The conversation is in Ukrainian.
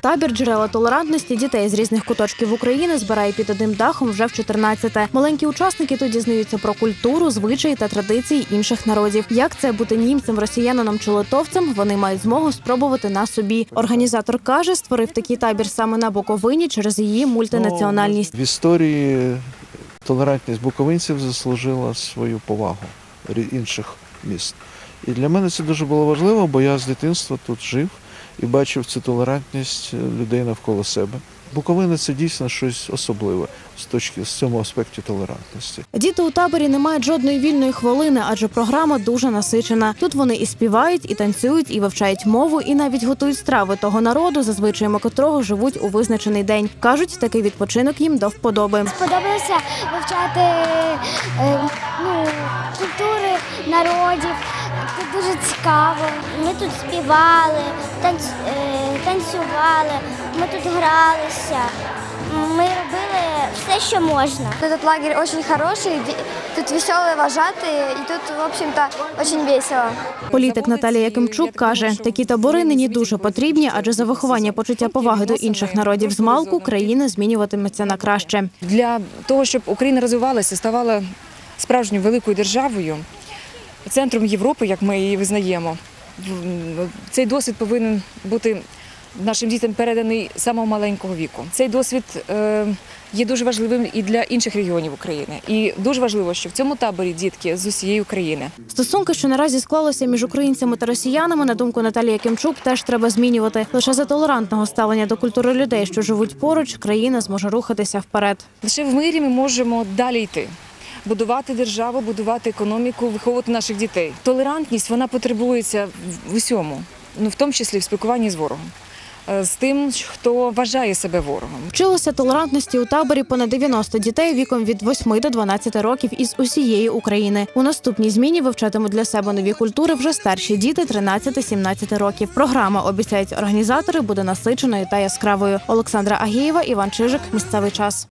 Табір джерела толерантності дітей з різних куточків України збирає під одним дахом вже в 14-те. Маленькі учасники тут дізнаються про культуру, звичаї та традиції інших народів. Як це бути німцем, росіянином чи литовцем, вони мають змогу спробувати на собі. Організатор каже, створив такий табір саме на Буковині через її мультинаціональність. В історії толерантність буковинців заслужила свою повагу інших міст. І для мене це дуже було важливо, бо я з дитинства тут жив і бачив цю толерантність е, людей навколо себе. Буковина це дійсно щось особливе з точки з цьому аспекті толерантності. Діти у таборі не мають жодної вільної хвилини, адже програма дуже насичена. Тут вони і співають, і танцюють, і вивчають мову, і навіть готують страви того народу, за звичаями котрого живуть у визначений день. кажуть, такий відпочинок їм до вподоби. Сподобалося вивчати е, ну, культури народів. Це дуже цікаво. Ми тут співали, танц, е, танцювали, ми тут гралися. Ми робили все, що можна. Этот лагерь очень хороший, де- тут веселые вожатые, и тут, в общем-то, очень весело. Політик Наталія Якимчук каже, такі табори нині дуже потрібні, адже за виховання почуття поваги до інших народів з малку країна змінюватиметься на краще. Для того, щоб Україна розвивалася, ставала справжньою великою державою, центром Європи, як ми її визнаємо, цей досвід повинен бути нашим дітям переданий з самого маленького віку. Цей досвід е, є дуже важливим і для інших регіонів України. І дуже важливо, що в цьому таборі дітки з усієї України. Стосунки, що наразі склалися між українцями та росіянами, на думку Наталії Якимчук, теж треба змінювати. Лише за толерантного ставлення до культури людей, що живуть поруч, країна зможе рухатися вперед. Лише в мирі ми можемо далі йти. Будувати державу, будувати економіку, виховувати наших дітей. Толерантність вона потребується в- усьому, ну в тому числі в спілкуванні з ворогом, Е, з тим, хто вважає себе ворогом. Вчилося толерантності у таборі понад 90 дітей віком від 8 до 12 років із усієї України. У наступній зміні вивчатимуть для себе нові культури вже старші діти 13-17 років. Програма обіцяють організатори буде насиченою та яскравою. Олександра Агієва, Іван Чижик. Місцевий час.